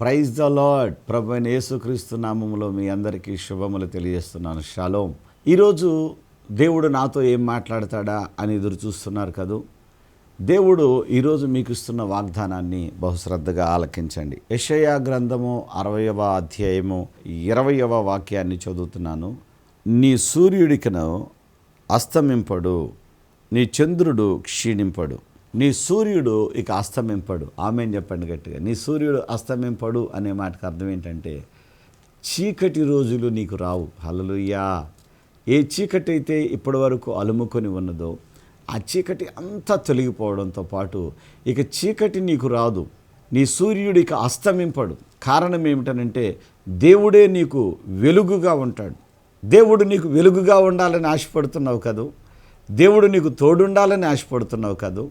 Praise the lord ప్రభు అయిన యేసుక్రీస్తు నామములో మీ అందరికీ శుభములు తెలియజేస్తున్నాను. షలోం. ఈరోజు దేవుడు నాతో ఏం మాట్లాడతాడా అని ఎదురు చూస్తున్నారు కదూ? దేవుడు ఈరోజు మీకు ఇస్తున్న వాగ్దానాన్ని బహుశ్రద్ధగా ఆలకించండి. యషయా గ్రంథము అరవయవ అధ్యాయము ఇరవయవ వాక్యాన్ని చదువుతున్నాను. నీ సూర్యుడికను అస్తమింపడు నీ చంద్రుడు క్షీణింపడు. నీ సూర్యుడు ఇక అస్తమింపడు. ఆమె చెప్పండి గట్టిగా. నీ సూర్యుడు అస్తమింపడు అనే మాటకు అర్థం ఏంటంటే చీకటి రోజులు నీకు రావు. హలలుయ్యా ఏ చీకటి అయితే ఇప్పటి వరకు అలుముకొని ఉన్నదో ఆ చీకటి అంతా తొలగిపోవడంతో పాటు ఇక చీకటి నీకు రాదు. నీ సూర్యుడు ఇక అస్తమింపడు. కారణం ఏమిటనంటే దేవుడే నీకు వెలుగుగా ఉంటాడు. దేవుడు నీకు వెలుగుగా ఉండాలని ఆశపడుతున్నావు కదూ? దేవుడు నీకు తోడుండాలని ఆశపడుతున్నావు కదూ?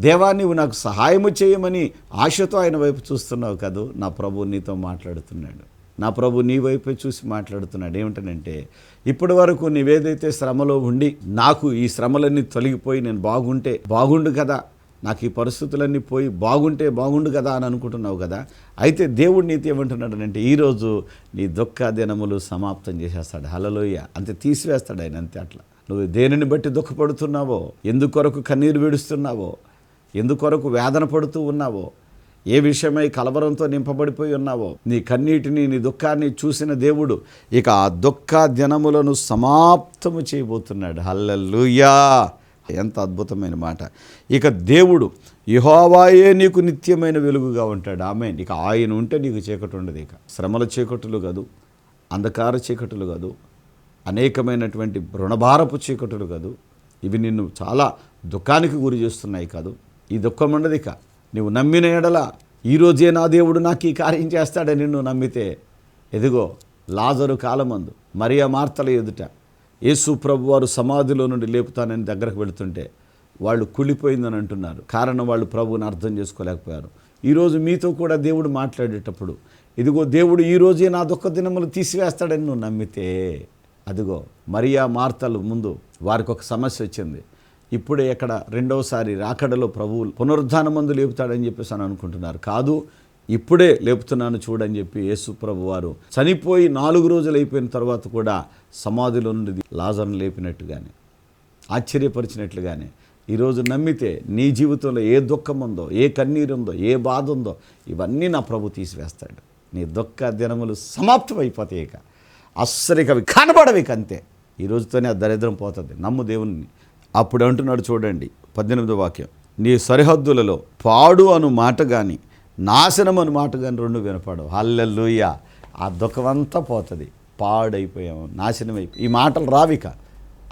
దేవా నువ్వు నాకు సహాయము చేయమని ఆశతో ఆయన వైపు చూస్తున్నావు కదూ? నా ప్రభు నీతో మాట్లాడుతున్నాడు. నా ప్రభు నీ వైపే చూసి మాట్లాడుతున్నాడు. ఏమిటనంటే ఇప్పటి వరకు నీవేదైతే శ్రమలో ఉండి నాకు ఈ శ్రమలన్నీ తొలగిపోయి నేను బాగుంటే బాగుండు కదా నాకు ఈ పరిస్థితులన్నీ పోయి బాగుంటే బాగుండు కదా అని అనుకుంటున్నావు కదా అయితే దేవుడు నీతి ఏమంటున్నాడనంటే ఈరోజు నీ దుఃఖ దినములు సమాప్తం చేసేస్తాడు. హలలోయ అంతే తీసివేస్తాడు ఆయన అంతే అట్లా. నువ్వు దేనిని బట్టి దుఃఖపడుతున్నావో ఎందుకొరకు కన్నీరు విడుస్తున్నావో ఎందుకొరకు వేదన పడుతూ ఉన్నావో? ఏ విషయమై కలవరంతో నింపబడిపోయి ఉన్నావో? నీ కన్నీటిని నీ దుఃఖాన్ని చూసిన దేవుడు ఇక ఆ దుఃఖ దినములను సమాప్తము చేయబోతున్నాడు. హల్లెలూయా! ఎంత అద్భుతమైన మాట. ఇక దేవుడు యహోవాయే నీకు నిత్యమైన వెలుగుగా ఉంటాడు. ఆమె ఇక ఆయన ఉంటే నీకు చీకటి ఉండదు ఇక. శ్రమల చీకటులు కాదు అంధకార చీకటులు కాదు అనేకమైనటువంటి రుణభారపు చీకటులు కాదు. ఇవి నిన్ను చాలా దుఃఖానికి గురి చేస్తున్నాయి కాదు. ఈ దుఃఖం ఉండదు ఇక. నువ్వు నమ్మిన ఎడల ఈరోజే నా దేవుడు నాకు ఈ కార్యం చేస్తాడని నిన్ను నమ్మితే ఎదిగో లాజరు కాలమందు మరియా మార్తల ఎదుట యేసు ప్రభు వారు సమాధిలో నుండి లేపుతానని దగ్గరకు వెళుతుంటే వాళ్ళు కుళ్ళిపోయిందని అంటున్నారు. కారణం వాళ్ళు ప్రభువుని అర్థం చేసుకోలేకపోయారు. ఈరోజు మీతో కూడా దేవుడు మాట్లాడేటప్పుడు ఇదిగో దేవుడు ఈరోజే నా దుఃఖ దినములు తీసివేస్తాడని నువ్వు నమ్మితే అదిగో మరియా మార్తలు ముందు వారికి ఒక సమస్య వచ్చింది. ఇప్పుడే ఎక్కడ రెండవసారి రాకడలో ప్రభువులు పునరుద్ధాన మందు లేపుతాడని చెప్పేసి అని అనుకుంటున్నారు. కాదు ఇప్పుడే లేపుతున్నాను చూడని చెప్పి యేసు ప్రభు వారు చనిపోయి నాలుగు రోజులు అయిపోయిన తర్వాత కూడా సమాధిలో నుండి లాజర్ను లేపినట్టుగానే ఆశ్చర్యపరిచినట్లుగానే ఈరోజు నమ్మితే నీ జీవితంలో ఏ దుఃఖం ఉందో ఏ కన్నీరు ఉందో ఏ బాధ ఉందో ఇవన్నీ నా ప్రభు తీసివేస్తాడు. నీ దుఃఖ దినములు సమాప్తం అయిపోతాయి ఇక. అస్సలు అవి కనబడవి అంతే. ఈ రోజుతోనే ఆ దరిద్రం పోతుంది. నమ్ము దేవుని అప్పుడు అంటున్నాడు చూడండి పద్దెనిమిదో వాక్యం. నీ సరిహద్దులలో పాడు అను మాట కానీ నాశనం అను మాట కానీ రెండు వినపడవు. హల్లెల్లుయ్య ఆ దుఃఖమంతా పోతుంది. పాడైపోయాము నాశనం అయిపోయి ఈ మాటలు రావిక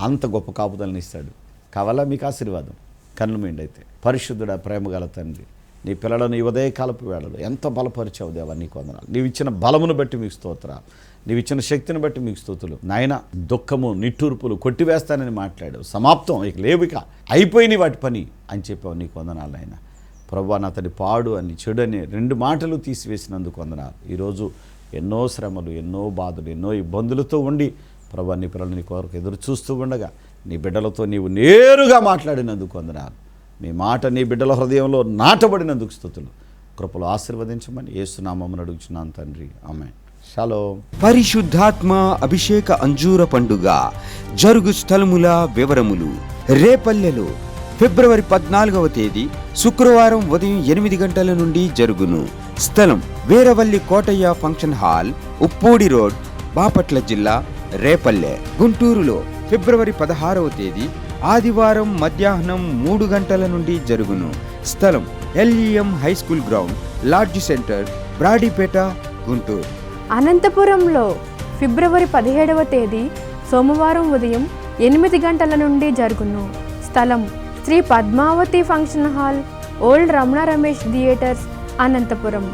అంత గొప్ప కాపుదలని ఇస్తాడు. కావాలా మీకు ఆశీర్వాదం? కన్ను మిండైతే పరిశుద్ధుడా ప్రేమగల తండ్రి నీ పిల్లలను ఈ ఉదయకాలపు వేళలు ఎంత బలపరిచావు దేవా నీకు వందనాలు. నీవు ఇచ్చిన బలమును బట్టి మీకు స్తోత్రాలు. నీవు ఇచ్చిన శక్తిని బట్టి మీకు స్థుతులు నాయన దుఃఖము నిట్టూర్పులు కొట్టివేస్తానని మాట్లాడావు. సమాప్తం. ఇక లేవిక అయిపోయినాయి వాటి పని అని చెప్పావు నీకు వందనాలు ఆయన ప్రభా నా అతడి పాడు అని చెడు అని రెండు మాటలు తీసివేసినందుకు వందనాలు. ఈరోజు ఎన్నో శ్రమలు ఎన్నో బాధలు ఎన్నో ఇబ్బందులతో ఉండి ప్రభా నీ పిల్లలు నీ కొరకు ఎదురు చూస్తూ ఉండగా నీ బిడ్డలతో నీవు నేరుగా మాట్లాడినందుకు వందనాలు. నీ మాట నీ బిడ్డల హృదయంలో నాటబడినందుకు స్థుతులు కృపలు ఆశీర్వదించమని ఏసునామని అడుగుచున్నాను తండ్రి. ఆమె పరిశుద్ధాత్మ అభిషేక అంజూర పండుగ జరుగు స్థలముల వివరములు. రేపల్లెలో ఫిబ్రవరి పద్నాలుగవ తేదీ శుక్రవారం ఉదయం ఎనిమిది గంటల నుండి జరుగును. స్థలం Veeravalli Kotaiah function hall Uppudi road Bapatla జిల్లా రేపల్లె. గుంటూరులో ఫిబ్రవరి పదహారవ తేదీ ఆదివారం మధ్యాహ్నం మూడు గంటల నుండి జరుగును. స్థలం LEM high school ground lodge centre Brodipet Guntur. అనంతపురంలో ఫిబ్రవరి పదిహేడవ తేదీ సోమవారం ఉదయం ఎనిమిది గంటల నుండి జరుగును. స్థలం Sri Padmavathi function hall old Ramana Ramesh theatres Anantapur.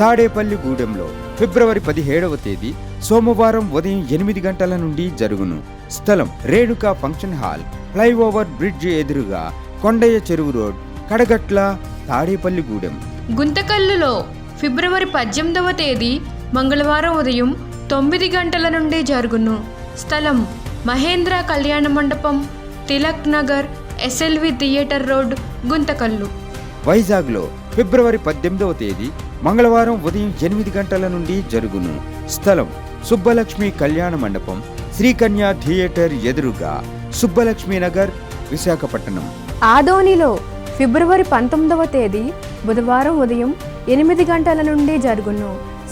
Tadepalli గూడెంలో ఫిబ్రవరి పదిహేడవ తేదీ సోమవారం ఉదయం ఎనిమిది గంటల నుండి జరుగును. స్థలం Renuka function hall flyover bridge ఎదురుగా కొండయ్య చెరువు రోడ్ కడగట్ల తాడేపల్లి గూడెం. గుంతకల్లులో ఫిబ్రవరి పద్దెనిమిదవ తేదీ మంగళవారం ఉదయం తొమ్మిది గంటల నుండి జరుగును. స్థలం Mahendra Kalyana Mandapam Tilak Nagar SLV theatre road Guntakal. వైజాగ్లో ఫిబ్రవరి పద్దెనిమిదవ తేదీ మంగళవారం ఉదయం ఎనిమిది గంటల నుండి జరుగును. స్థలం సుబ్బలక్ష్మి కళ్యాణ మండపం శ్రీకన్య థియేటర్ ఎదురుగా సుబ్బలక్ష్మి నగర్ విశాఖపట్నం. ఆదోనిలో ఫిబ్రవరి పంతొమ్మిదవ తేదీ బుధవారం ఉదయం ఎనిమిది గంటల నుండి జరుగును.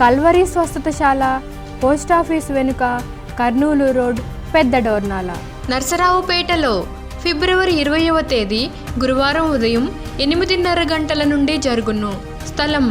కల్వరి స్వస్థతశాల పోస్టాఫీస్ వెనుక కర్నూలు రోడ్ పెద్ద డోర్నాల. నర్సరావుపేటలో ఫిబ్రవరి ఇరవయవ తేదీ గురువారం ఉదయం ఎనిమిదిన్నర గంటల నుండి జరుగును. స్థలం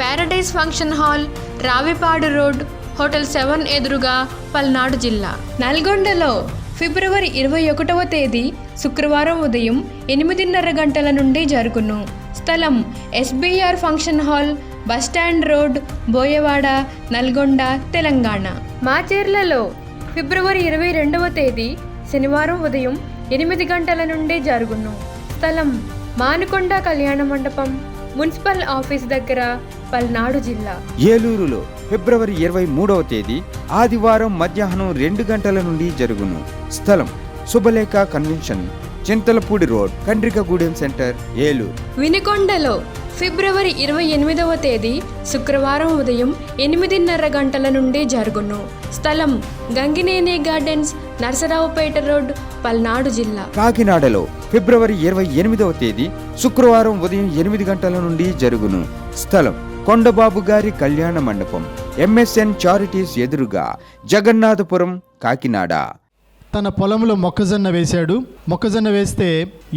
paradise function hall Ravipadu road hotel seven ఎదురుగా పల్నాడు జిల్లా. నల్గొండలో ఫిబ్రవరి ఇరవై ఒకటవ తేదీ శుక్రవారం ఉదయం ఎనిమిదిన్నర గంటల నుండి జరుగును. స్థలం SBR function hall bus stand road Boyawada Nalgonda Telangana. మాచేర్లలో ఫిబ్రవరి ఇరవై రెండవ తేదీ శనివారం ఉదయం ఎనిమిది గంటల నుండి జరుగును. స్థలం మానుకొండ కళ్యాణ మండపం మున్సిపల్ ఆఫీస్ దగ్గర పల్నాడు జిల్లా. ఏలూరులో ఫిబ్రవరి ఇరవై మూడవ తేదీ ఆదివారం మధ్యాహ్నం రెండు గంటల నుండి జరుగును. స్థలం Shubhalekha convention Chintalapudi road Kandrikagudem centre Eluru. వినుకొండలో ఫిబ్రవరి ఇరవై ఎనిమిదవ తేదీ శుక్రవారం ఉదయం ఎనిమిదిన్నర గంటల నుండి జరుగును. స్థలం గంగినేని గార్డెన్స్ నరసరావుపేట రోడ్ పల్నాడు జిల్లా. కాకినాడలో ఫిబ్రవరి ఇరవై ఎనిమిదవ తేదీ శుక్రవారం ఉదయం ఎనిమిది గంటల నుండి జరుగును. స్థలం కొండబాబు గారి కళ్యాణ మండపం ఎంఎస్ఎన్ చారిటీస్ ఎదురుగా జగన్నాథపురం కాకినాడ. తన పొలంలో మొక్కజొన్న వేశాడు. మొక్కజొన్న వేస్తే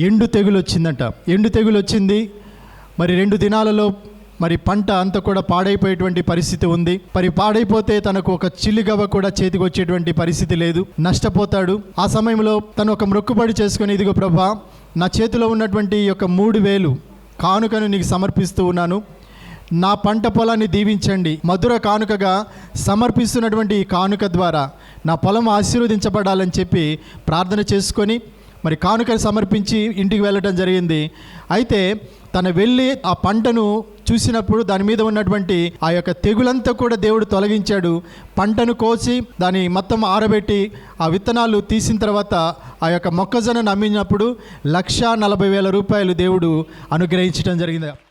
ఎండు తెగులు వచ్చిందంట ఎండు తెగులు వచ్చింది మరి రెండు దినాలలో మరి పంట అంతా కూడా పాడైపోయేటువంటి పరిస్థితి ఉంది. మరి పాడైపోతే తనకు ఒక చిల్లిగవ్వ కూడా చేతికి వచ్చేటువంటి పరిస్థితి లేదు. నష్టపోతాడు. ఆ సమయంలో తను ఒక మొక్కుబడి చేసుకుని ఇదిగో ప్రభా నా చేతిలో ఉన్నటువంటి ఈ యొక్క మూడు వేలు కానుకను నీకు సమర్పిస్తూ ఉన్నాను. నా పంట పొలాన్ని దీవించండి. మధుర కానుకగా సమర్పిస్తున్నటువంటి ఈ కానుక ద్వారా నా పొలం ఆశీర్వదించబడాలని చెప్పి ప్రార్థన చేసుకొని మరి కానుకను సమర్పించి ఇంటికి వెళ్ళడం జరిగింది. అయితే తను వెళ్ళి ఆ పంటను చూసినప్పుడు దాని మీద ఉన్నటువంటి ఆ యొక్క తెగులంతా కూడా దేవుడు తొలగించాడు. పంటను కోసి దాన్ని మొత్తం ఆరబెట్టి ఆ విత్తనాలు తీసిన తర్వాత ఆ యొక్క మొక్కజొన్నను అమ్మినప్పుడు లక్ష నలభై వేల రూపాయలు దేవుడు అనుగ్రహించడం జరిగింది.